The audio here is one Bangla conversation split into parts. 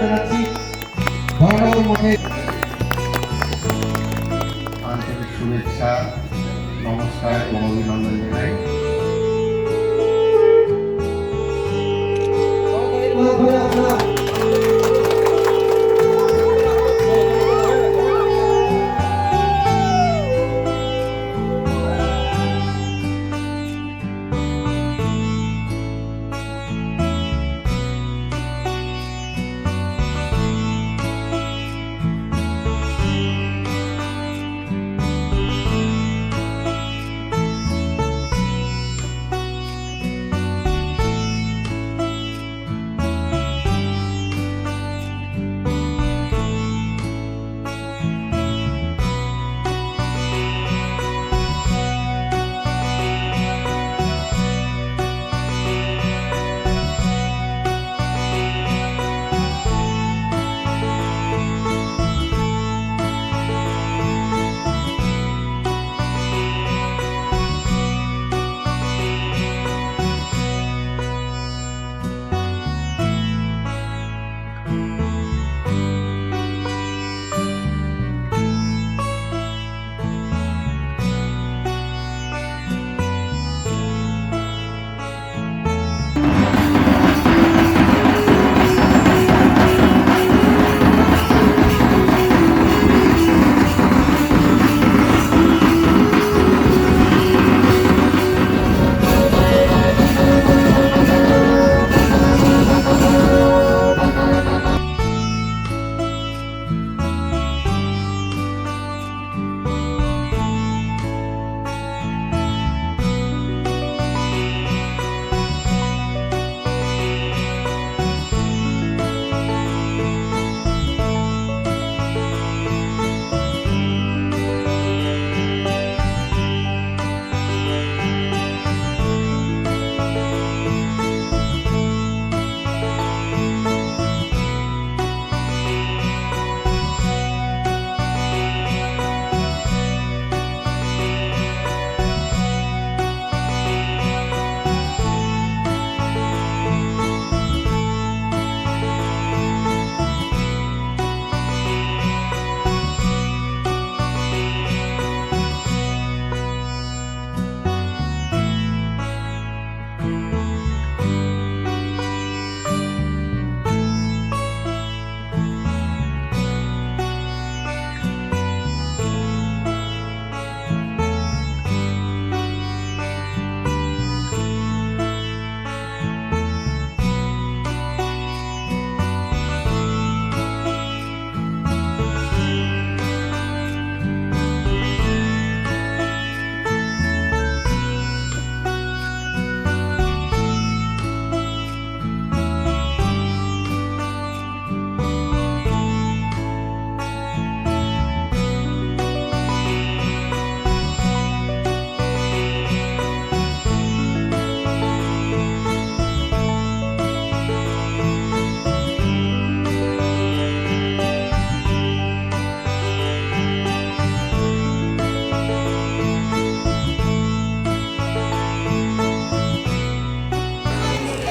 জানাচ্ছি বড় মনে আন্তরিক শুভেচ্ছা নমস্কার এবং অভিনন্দন জানাই।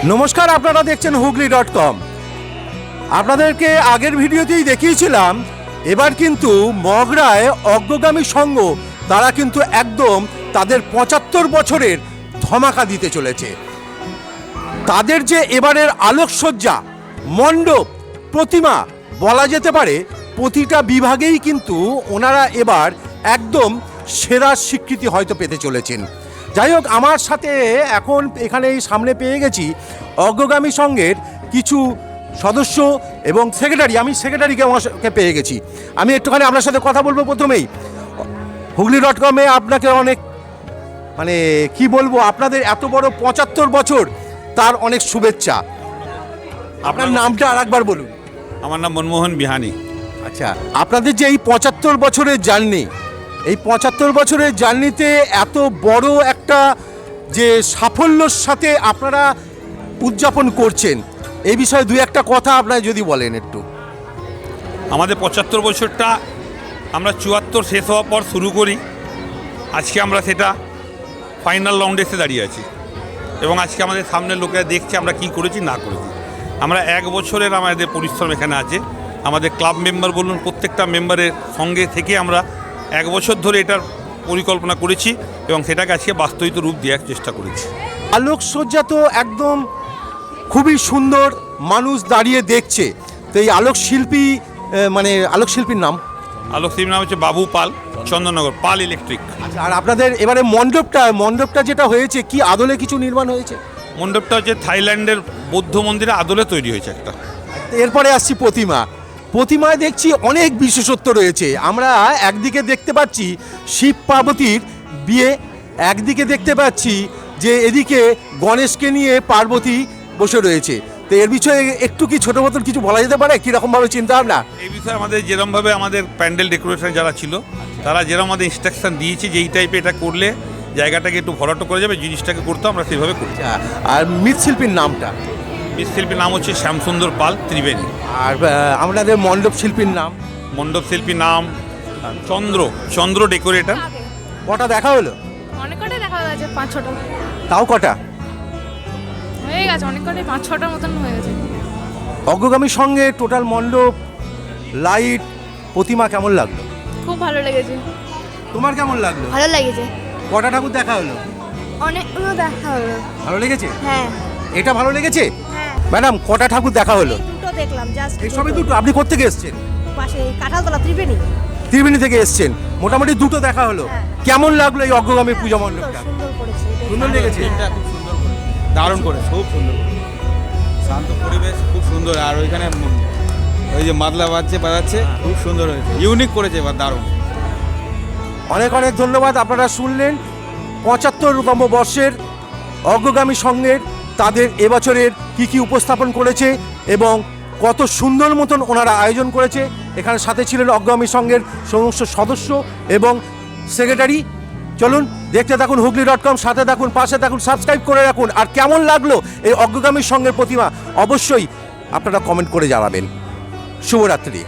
নমস্কার, আপনারা দেখছেন হুগলি ডট কম। আপনাদেরকে আগের ভিডিওতেই দেখিয়েছিলাম, এবার কিন্তু মগরায় অগ্রগামী সংঘ, তারা কিন্তু একদম তাদের পঁচাত্তর বছরের ধমাকা দিতে চলেছে। তাদের যে এবারের আলোকসজ্জা, মণ্ডপ, প্রতিমা বলা যেতে পারে, প্রতিটা বিভাগেই কিন্তু ওনারা এবার একদম সেরা স্বীকৃতি হয়তো পেতে চলেছেন। যাই হোক আমার সাথে এখন এখানে এই সামনে পেয়ে গেছি অগ্রগামী সংঘের কিছু সদস্য এবং সেক্রেটারি আমি সেক্রেটারিকে আমাকে পেয়ে গেছি। আমি একটুখানি আপনার সাথে কথা বলব প্রথমেই। হুগলি ডট কমে আপনাকে অনেক মানে কি বলব আপনাদের এত বড় পঁচাত্তর বছর তার অনেক শুভেচ্ছা। আপনার নামটা আর একবার বলুন। আমার নাম মনমোহন বিহানি। আচ্ছা আপনাদের যে এই পঁচাত্তর বছরের জার্নি এই পঁচাত্তর বছরের জার্নিতে এত বড় একটা যে সাফল্যর সাথে আপনারা উদযাপন করছেন, এই বিষয়ে দুই একটা কথা আপনারা যদি বলেন একটু। আমাদের পঁচাত্তর বছরটা আমরা চুয়াত্তর শেষ হওয়ার পর শুরু করি। আজকে আমরা সেটা ফাইনাল রাউন্ডে এসে দাঁড়িয়ে আছি। এবং আজকে আমাদের সামনের লোকেরা দেখছে আমরা কি করেছি, না করেছি। আমরা এক বছরের আমাদের পরিশ্রম এখানে আছে। আমাদের ক্লাব মেম্বার বলুন, প্রত্যেকটা মেম্বারের সঙ্গে থেকে আমরা এক বছর ধরে এটার পরিকল্পনা করেছি এবং সেটাকে আজকে বাস্তবিত রূপ দেওয়ার চেষ্টা করেছি। আলোকসজ্জা তো একদম খুবই সুন্দর মানুষ দাঁড়িয়ে দেখছে। তো এই আলোক শিল্পী মানে আলোক শিল্পীর নাম? আলোক শিল্পীর নাম হচ্ছে বাবু পাল চন্দননগর পাল ইলেকট্রিক। আচ্ছা, আর আপনাদের এবারে মণ্ডপটা মণ্ডপটা যেটা হয়েছে কি আদলে কিছু নির্মাণ হয়েছে? মণ্ডপটা হচ্ছে থাইল্যান্ডের বৌদ্ধ মন্দিরে আদলে তৈরি হয়েছে একটা। এরপরে আসছি প্রতিমা। প্রতিমায় দেখছি অনেক বিশেষত্ব রয়েছে। আমরা একদিকে দেখতে পাচ্ছি শিব পার্বতীর বিয়ে একদিকে দেখতে পাচ্ছি যে এদিকে গণেশকে নিয়ে পার্বতী বসে রয়েছে। তো এর বিষয়ে একটু কি ছোটো মতন কিছু বলা যেতে পারে? কীরকমভাবে চিন্তা ভাবনা? এই বিষয়ে আমাদের যেরমভাবে আমাদের প্যান্ডেল ডেকোরেশন যারা ছিল তারা যেরকম আমাদের ইনস্ট্রাকশন দিয়েছে যে এই টাইপে এটা করলে জায়গাটাকে একটু ভরাটো করে যাবে জিনিসটাকে করতে আমরা সেভাবে করি। আচ্ছা, আর মৃৎশিল্পীর নামটা? মৃৎশিল্পীর নাম হচ্ছে শ্যামসুন্দর পাল ত্রিবেণী। আর আপনাদের মণ্ডপ শিল্পীর নাম? মণ্ডপ শিল্পীর নাম চন্দ্র চন্দ্র ডেকোরেটর। কটা দেখা হলো? অনেক কটাই দেখা গেছে পাঁচ ছটা। তাও কটা? হয়ে গেছে অনেক কটাই পাঁচ ছটার মতন হয়ে গেছে। অগ্রগামীর সঙ্গে টোটাল মণ্ডপ লাইট প্রতিমা কেমন লাগল? খুব ভালো লেগেছে। তোমার কেমন লাগল? ভালো লেগেছে। কটা ঠাকুর দেখা হলো? অনেকগুলো দেখা হলো। ভালো লেগেছে? হ্যাঁ। এটা ভালো লেগেছে? হ্যাঁ। ম্যাডাম কটা ঠাকুর দেখা হলো? দুটো দেখলাম জাস্ট এই সবই দুটো। আপনি কোথেকে এসেছেন? পাশে কাঁঠালতলা ত্রিবেণী। ত্রিবেণী থেকে এসেছেন। মোটামুটি দুটো দেখা হলো। হ্যাঁ। কেমন লাগল এই অগ্রগামী পূজা মণ্ডপটা? সুন্দর করেছে। সুন্দর লেগেছে? দারুণ করে খুব সুন্দর শান্ত পরিবেশ খুব সুন্দর। আর ওইখানে ওই যে মাদলা বাজছে বাজাচ্ছে খুব সুন্দর হয়েছে। ইউনিক করেছে এবার দারুণ। অনেক অনেক ধন্যবাদ। আপনারা শুনলেন পঁচাত্তরতম বর্ষের অগ্রগামী সঙ্গের তাদের এবছরের কি কি উপস্থাপন করেছে এবং কত সুন্দর মতন ওনারা আয়োজন করেছে। এখানে সাথে ছিলেন অগ্রগামী সঙ্গের সমস্ত সদস্য এবং সেক্রেটারি। চলুন, দেখতে থাকুন হুগলি ডট কম সাথে থাকুন, পাশে থাকুন সাবস্ক্রাইব করে রাখুন। আর কেমন লাগল এই অগ্রগামী সঙ্গের প্রতিমা? অবশ্যই আপনারা কমেন্ট করে জানাবেন। শুভরাত্রি।